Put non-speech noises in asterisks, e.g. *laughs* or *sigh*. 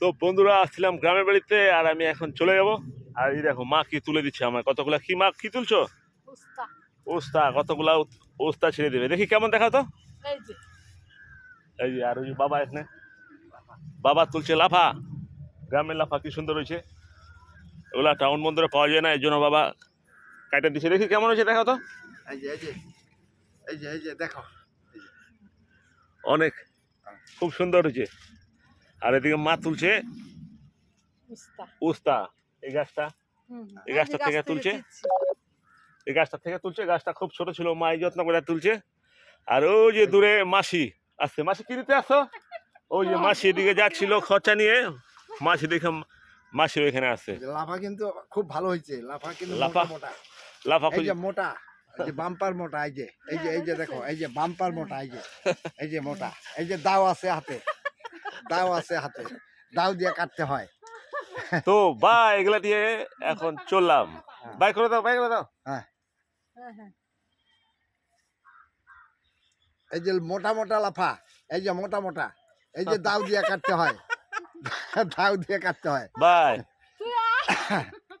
তো বন্ধুরা আসছিলাম গ্রামের বাড়িতে আর আমি এখন চলে যাব। আর এই দেখো মা কি তুলে দিচ্ছে আমার কতগুলা কি মা কি তুলছো? ওস্তা কতগুলা ওস্তা ছেড়ে দেবে। দেখি কেমন দেখা তো। এই যে। আর ওই যে বাবা এখানে। বাবা তুলছে লাফা। গ্রামের লাফা কি সুন্দর হয়েছে। ওগুলা টাউন বন্দরে পাওয়া যায় না এই জন্য বাবা কাটা দিচ্ছে দেখি কেমন হয়েছে দেখা তো। এই যে এই যে। এই যে এই যে দেখো অনেক। খুব সুন্দর হয়েছে। আর এদিকে মা তুলছে উস্তা। এই গাছটা। এই গাছটা থেকে তুলছে? এই গাছটা থেকে তুলছে গাছটা খুব ছোট ছিল মা এই যত্ন করে তুলছে। আর ওই যে দূরে মাসি আসছে মাসি কি দিতে আসছো ওই যে মাসি এদিকে যাচ্ছিল খরচা নিয়ে। মাসি দেখে মাসি ওইখানে আসছে লাফা কিন্তু খুব ভালো হয়েছে। লাফা কিন্তু লাফা? মোটা। লাফা যে মোটা এই যে বাম্পার মোটা এই যে এই যে এই যে দেখো এই যে বাম্পার মোটা এই যে এই যে মোটা এই যে দাও আছে হাতে। দাও আছে হাতে। দাও দিয়ে কাটতে হয়। তো বা এগুলা দিয়ে এখন চললাম। বাই করে দাও বাই করে দাও। হ্যাঁ। হ্যাঁ, হ্যাঁ। এই যে মোটা মোটা লাফা এই যে মোটা মোটা এই যে দাও দিয়ে কাটতে হয়। *laughs* দাও দিয়ে কাটতে হয়। বাই। *laughs*